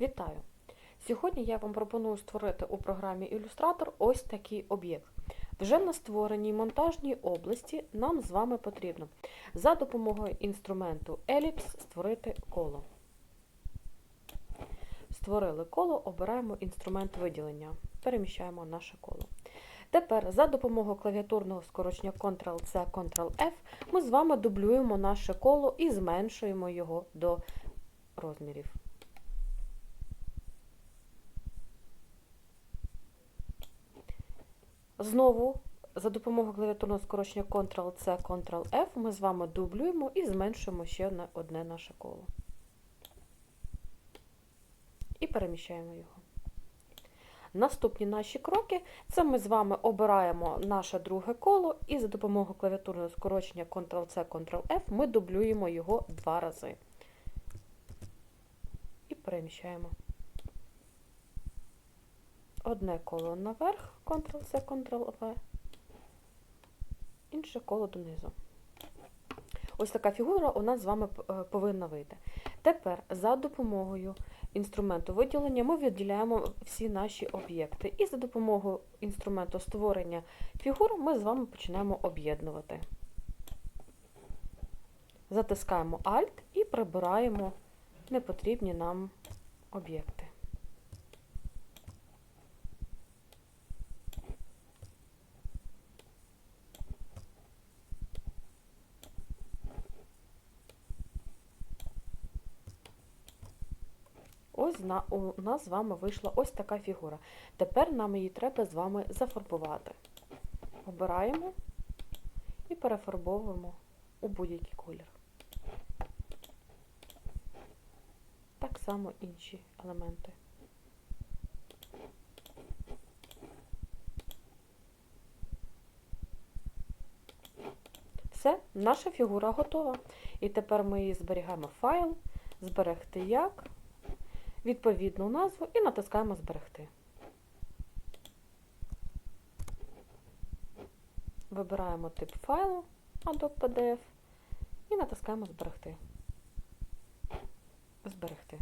Вітаю! Сьогодні я вам пропоную створити у програмі Ілюстратор ось такий об'єкт. Вже на створеній монтажній області нам з вами потрібно за допомогою інструменту Еліпс створити коло. Створили коло, обираємо інструмент виділення, переміщаємо наше коло. Тепер за допомогою клавіатурного скорочення Ctrl-C, Ctrl-F ми з вами дублюємо наше коло і зменшуємо його до розмірів. Знову за допомогою клавіатурного скорочення Ctrl-C, Ctrl-F ми з вами дублюємо і зменшуємо ще на одне наше коло. І переміщаємо його. Наступні наші кроки це ми з вами обираємо наше друге коло і за допомогою клавіатурного скорочення Ctrl-C, Ctrl-F ми дублюємо його два рази. І переміщаємо. Одне коло наверх, Ctrl-C, Ctrl-V, інше коло донизу. Ось така фігура у нас з вами повинна вийти. Тепер за допомогою інструменту виділення ми виділяємо всі наші об'єкти. І за допомогою інструменту створення фігур ми з вами починаємо об'єднувати. Затискаємо Alt і прибираємо непотрібні нам об'єкти. Ось у нас з вами вийшла ось така фігура. Тепер нам її треба з вами зафарбувати. Обираємо і перефарбовуємо у будь-який колір. Так само інші елементи. Все, наша фігура готова. І тепер ми її зберігаємо в файл, зберегти як відповідну назву і натискаємо Зберегти. Вибираємо тип файлу Adobe PDF і натискаємо Зберегти. Зберегти.